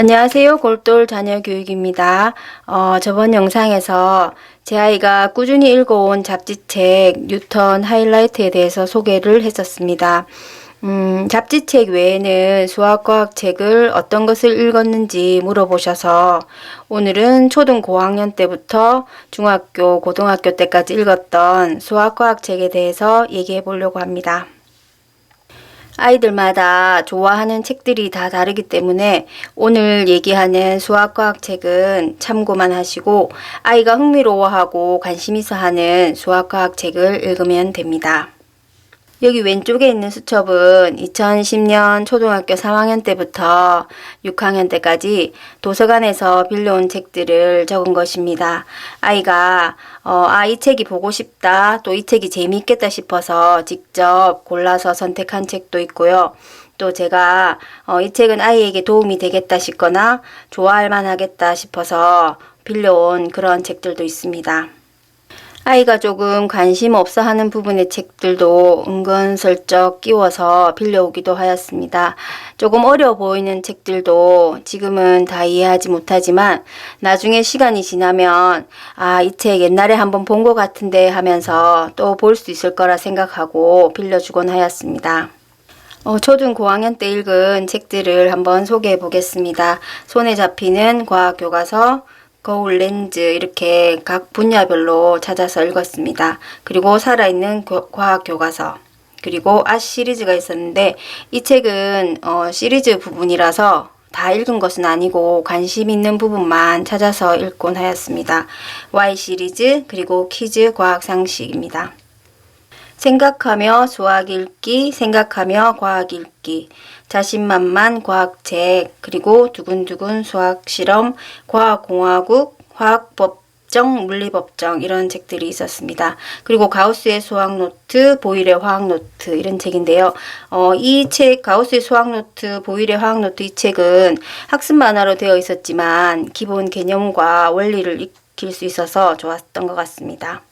안녕하세요. 골돌 자녀 교육입니다. 어, 저번 영상에서 제 아이가 꾸준히 읽어온 잡지책 뉴턴 하이라이트에 대해서 소개를 했었습니다. 음, 잡지책 외에는 수학과학 책을 어떤 것을 읽었는지 물어보셔서 오늘은 초등 고학년 때부터 중학교, 고등학교 때까지 읽었던 수학과학 책에 대해서 얘기해 보려고 합니다. 아이들마다 좋아하는 책들이 다 다르기 때문에 오늘 얘기하는 수학과학 책은 참고만 하시고 아이가 흥미로워하고 관심 있어 하는 수학과학 책을 읽으면 됩니다. 여기 왼쪽에 있는 수첩은 2010년 초등학교 3학년 때부터 6학년 때까지 도서관에서 빌려온 책들을 적은 것입니다. 아이가 어, 아, 이 책이 보고 싶다, 또 이 책이 재미있겠다 싶어서 직접 골라서 선택한 책도 있고요. 또 제가 어, 이 책은 아이에게 도움이 되겠다 싶거나 좋아할 만하겠다 싶어서 빌려온 그런 책들도 있습니다. 아이가 조금 관심 없어 하는 부분의 책들도 은근슬쩍 끼워서 빌려오기도 하였습니다. 조금 어려워 보이는 책들도 지금은 다 이해하지 못하지만 나중에 시간이 지나면 아, 이 책 옛날에 한번 본 것 같은데 하면서 또 볼 수 있을 거라 생각하고 빌려주곤 하였습니다. 어, 초등 고학년 때 읽은 책들을 한번 소개해 보겠습니다. 손에 잡히는 과학 교과서, 거울 렌즈 이렇게 각 분야별로 찾아서 읽었습니다. 그리고 살아있는 교- 과학 교과서 그리고 아 시리즈가 있었는데 이 책은 어, 시리즈 부분이라서 다 읽은 것은 아니고 관심 있는 부분만 찾아서 읽곤 하였습니다. Y 시리즈 그리고 퀴즈 과학 상식입니다. 생각하며 수학 읽기, 생각하며 과학 읽기, 자신만만 과학책, 그리고 두근두근 수학 실험, 과학공화국, 화학법정, 물리법정 이런 책들이 있었습니다. 그리고 가우스의 수학 노트, 보일의 화학 노트 이런 책인데요. 어, 이 책 가우스의 수학 노트, 보일의 화학 노트 이 책은 학습 만화로 되어 있었지만 기본 개념과 원리를 익힐 수 있어서 좋았던 것 같습니다.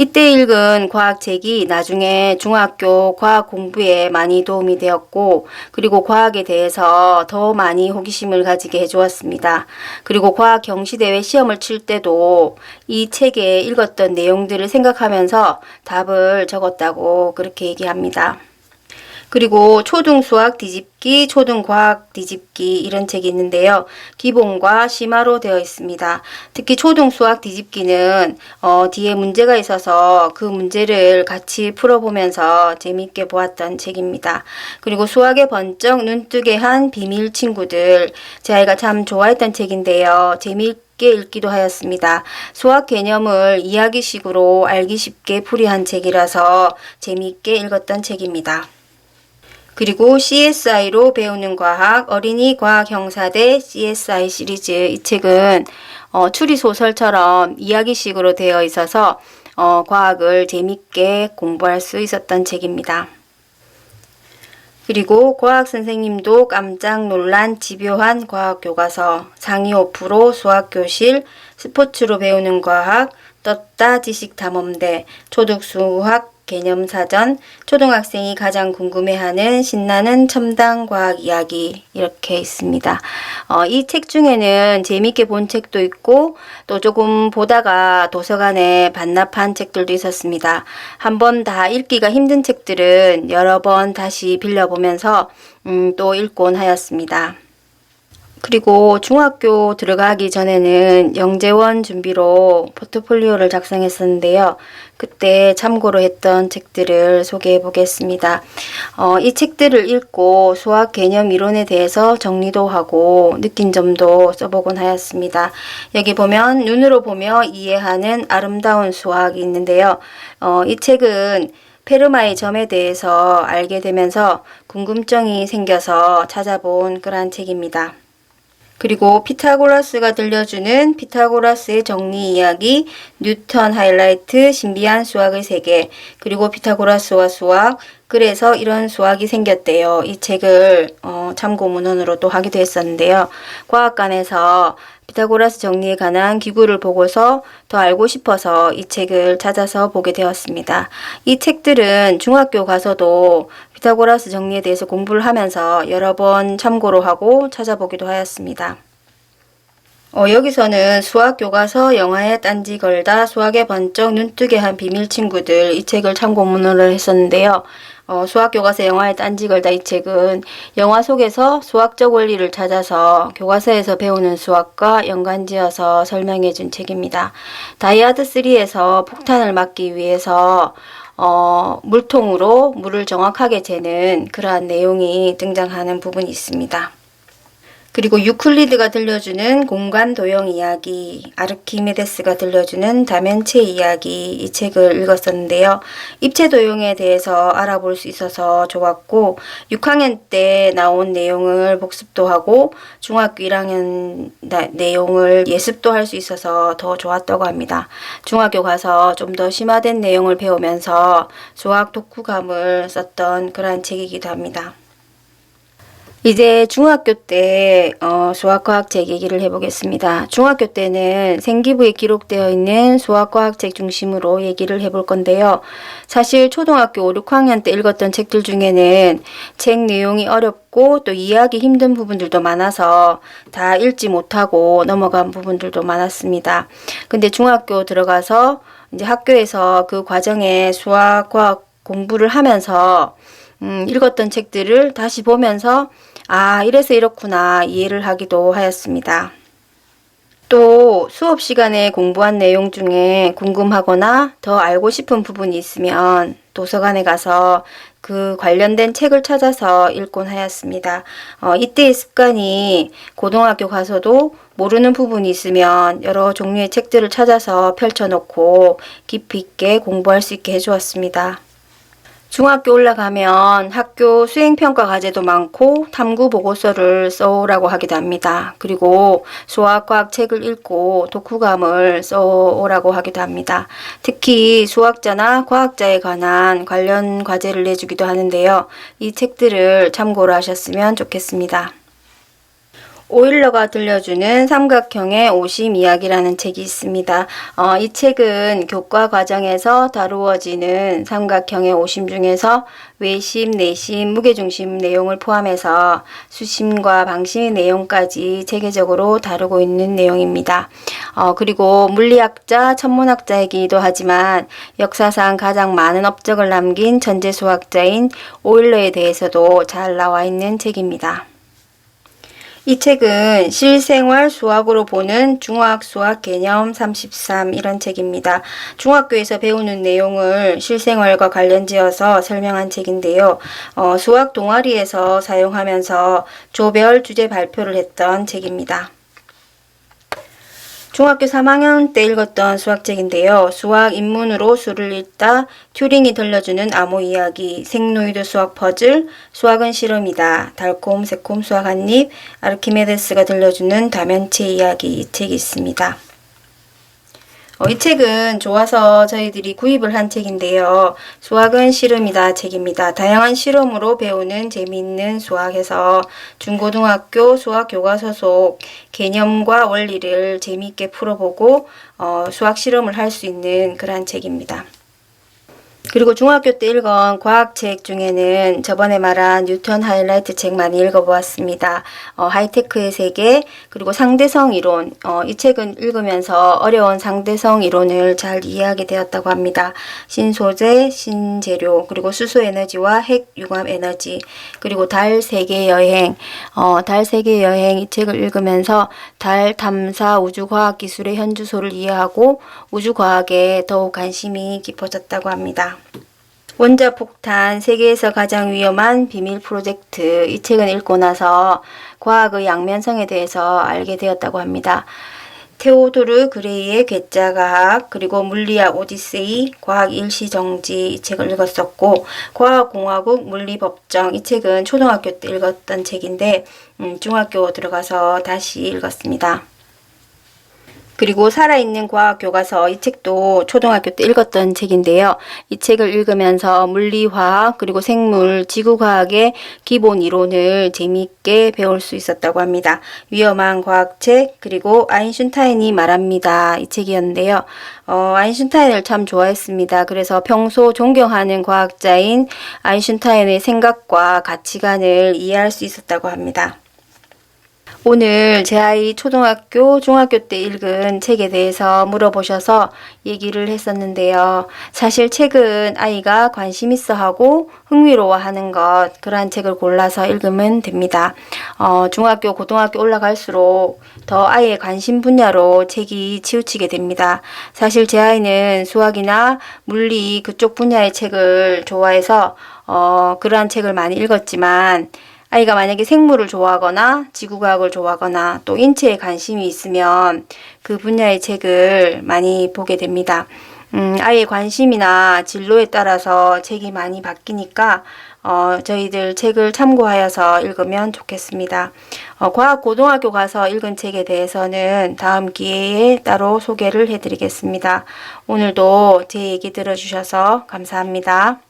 이때 읽은 과학책이 나중에 중학교 과학 공부에 많이 도움이 되었고, 그리고 과학에 대해서 더 많이 호기심을 가지게 해주었습니다. 그리고 과학 경시대회 시험을 칠 때도 이 책에 읽었던 내용들을 생각하면서 답을 적었다고 그렇게 얘기합니다. 그리고 초등 수학 뒤집기, 초등 과학 뒤집기 이런 책이 있는데요. 기본과 심화로 되어 있습니다. 특히 초등 수학 뒤집기는 어, 뒤에 문제가 있어서 그 문제를 같이 풀어보면서 재미있게 보았던 책입니다. 그리고 수학에 번쩍 눈뜨게 한 비밀 친구들 제 아이가 참 좋아했던 책인데요. 재미있게 읽기도 하였습니다. 수학 개념을 이야기식으로 알기 쉽게 풀이한 책이라서 재미있게 읽었던 책입니다. 그리고 CSI로 배우는 과학, 어린이 과학 형사대 CSI 시리즈 이 책은 어, 추리 소설처럼 이야기식으로 되어 있어서 어, 과학을 재밌게 공부할 수 있었던 책입니다. 그리고 과학 선생님도 깜짝 놀란 집요한 과학 교과서, 상위 5% 수학 교실, 스포츠로 배우는 과학, 떴다 지식 탐험대, 초등 수학 개념 사전, 초등학생이 가장 궁금해하는 신나는 첨단 과학 이야기 이렇게 있습니다. 어, 이 책 중에는 재미있게 본 책도 있고 또 조금 보다가 도서관에 반납한 책들도 있었습니다. 한 번 다 읽기가 힘든 책들은 여러 번 다시 빌려보면서 음, 또 읽곤 하였습니다. 그리고 중학교 들어가기 전에는 영재원 준비로 포트폴리오를 작성했었는데요. 그때 참고로 했던 책들을 소개해 보겠습니다. 어, 이 책들을 읽고 수학 개념 이론에 대해서 정리도 하고 느낀 점도 써보곤 하였습니다. 여기 보면 눈으로 보며 이해하는 아름다운 수학이 있는데요. 어, 이 책은 페르마의 점에 대해서 알게 되면서 궁금증이 생겨서 찾아본 그러한 책입니다. 그리고 피타고라스가 들려주는 피타고라스의 정리 이야기, 뉴턴 하이라이트, 신비한 수학의 세계, 그리고 피타고라스와 수학, 그래서 이런 수학이 생겼대요. 이 책을 어, 참고 문헌으로 또 하기도 했었는데요. 과학관에서 피타고라스 정리에 관한 기구를 보고서 더 알고 싶어서 이 책을 찾아서 보게 되었습니다. 이 책들은 중학교 가서도 피타고라스 정리에 대해서 공부를 하면서 여러 번 참고로 하고 찾아보기도 하였습니다. 어, 여기서는 수학 교과서 영화에 딴지 걸다 수학에 번쩍 눈뜨게 한 비밀 친구들 이 책을 참고문으로 했었는데요. 어, 수학 교과서 영화에 딴지 걸다 이 책은 영화 속에서 수학적 원리를 찾아서 교과서에서 배우는 수학과 연관지어서 설명해 준 책입니다. 다이아드 3에서 폭탄을 막기 위해서 어, 물통으로 물을 정확하게 재는 그러한 내용이 등장하는 부분이 있습니다. 그리고 유클리드가 들려주는 공간 도형 이야기, 아르키메데스가 들려주는 다면체 이야기 이 책을 읽었었는데요. 입체 도형에 대해서 알아볼 수 있어서 좋았고 6학년 때 나온 내용을 복습도 하고 중학교 1학년 나- 내용을 예습도 할 수 있어서 더 좋았다고 합니다. 중학교 가서 좀 더 심화된 내용을 배우면서 수학 독후감을 썼던 그러한 책이기도 합니다. 이제 중학교 때 어, 수학과학 책 얘기를 해보겠습니다. 중학교 때는 생기부에 기록되어 있는 수학과학 책 중심으로 얘기를 해볼 건데요. 사실 초등학교 5, 6학년 때 읽었던 책들 중에는 책 내용이 어렵고 또 이해하기 힘든 부분들도 많아서 다 읽지 못하고 넘어간 부분들도 많았습니다. 근데 중학교 들어가서 이제 학교에서 그 과정에 수학과학 공부를 하면서 음, 읽었던 책들을 다시 보면서 아, 이래서 이렇구나 이해를 하기도 하였습니다. 또 수업 시간에 공부한 내용 중에 궁금하거나 더 알고 싶은 부분이 있으면 도서관에 가서 그 관련된 책을 찾아서 읽곤 하였습니다. 어, 이때의 습관이 고등학교 가서도 모르는 부분이 있으면 여러 종류의 책들을 찾아서 펼쳐놓고 깊이 있게 공부할 수 있게 해주었습니다. 중학교 올라가면 학교 수행평가 과제도 많고 탐구 보고서를 써오라고 하기도 합니다. 그리고 수학과학 책을 읽고 독후감을 써오라고 하기도 합니다. 특히 수학자나 과학자에 관한 관련 과제를 내주기도 하는데요. 이 책들을 참고로 하셨으면 좋겠습니다. 오일러가 들려주는 삼각형의 오심 이야기라는 책이 있습니다. 어, 이 책은 교과 과정에서 다루어지는 삼각형의 오심 중에서 외심, 내심, 무게중심 내용을 포함해서 수심과 방심의 내용까지 체계적으로 다루고 있는 내용입니다. 어, 그리고 물리학자, 천문학자이기도 하지만 역사상 가장 많은 업적을 남긴 전제 수학자인 오일러에 대해서도 잘 나와 있는 책입니다. 이 책은 실생활 수학으로 보는 중학 수학 개념 33 이런 책입니다. 중학교에서 배우는 내용을 실생활과 관련지어서 설명한 책인데요. 어, 수학 동아리에서 사용하면서 조별 주제 발표를 했던 책입니다. 중학교 3학년 때 읽었던 수학책인데요. 수학 입문으로 수를 읽다, 튜링이 들려주는 암호 이야기, 생노이드 수학 퍼즐, 수학은 실험이다, 달콤 새콤 수학 한 입, 아르키메데스가 들려주는 다면체 이야기 이 책이 있습니다. 어, 이 책은 좋아서 저희들이 구입을 한 책인데요. 수학은 실험이다 책입니다. 다양한 실험으로 배우는 재미있는 수학에서 중고등학교 수학 교과서 속 개념과 원리를 재미있게 풀어보고 어, 수학 실험을 할 수 있는 그러한 책입니다. 그리고 중학교 때 읽은 과학책 중에는 저번에 말한 뉴턴 하이라이트 책 많이 읽어보았습니다. 어, 하이테크의 세계, 그리고 상대성 이론. 어, 이 책은 읽으면서 어려운 상대성 이론을 잘 이해하게 되었다고 합니다. 신소재, 신재료, 그리고 수소 에너지와 핵 융합 에너지, 그리고 달 세계 여행. 어, 달 세계 여행 이 책을 읽으면서 달 탐사 우주과학 기술의 현주소를 이해하고 우주과학에 더욱 관심이 깊어졌다고 합니다. 원자폭탄 세계에서 가장 위험한 비밀 프로젝트 이 책은 읽고 나서 과학의 양면성에 대해서 알게 되었다고 합니다. 테오도르 그레이의 괴짜과학 그리고 물리학 오디세이 과학 일시정지 이 책을 읽었었고 과학공화국 물리법정 이 책은 초등학교 때 읽었던 책인데 음, 중학교 들어가서 다시 읽었습니다. 그리고 살아있는 과학 교과서 이 책도 초등학교 때 읽었던 책인데요. 이 책을 읽으면서 물리, 화학, 그리고 생물, 지구과학의 기본 이론을 재미있게 배울 수 있었다고 합니다. 위험한 과학책, 그리고 아인슈타인이 말합니다. 이 책이었는데요. 어, 아인슈타인을 참 좋아했습니다. 그래서 평소 존경하는 과학자인 아인슈타인의 생각과 가치관을 이해할 수 있었다고 합니다. 오늘 제 아이 초등학교, 중학교 때 읽은 책에 대해서 물어보셔서 얘기를 했었는데요. 사실 책은 아이가 관심 있어 하고 흥미로워 하는 것, 그러한 책을 골라서 읽으면 됩니다. 어, 중학교, 고등학교 올라갈수록 더 아이의 관심 분야로 책이 치우치게 됩니다. 사실 제 아이는 수학이나 물리 그쪽 분야의 책을 좋아해서 어, 그러한 책을 많이 읽었지만 아이가 만약에 생물을 좋아하거나 지구과학을 좋아하거나 또 인체에 관심이 있으면 그 분야의 책을 많이 보게 됩니다. 음, 아이의 관심이나 진로에 따라서 책이 많이 바뀌니까 어, 저희들 책을 참고하여서 읽으면 좋겠습니다. 어, 과학 고등학교 가서 읽은 책에 대해서는 다음 기회에 따로 소개를 해드리겠습니다. 오늘도 제 얘기 들어주셔서 감사합니다.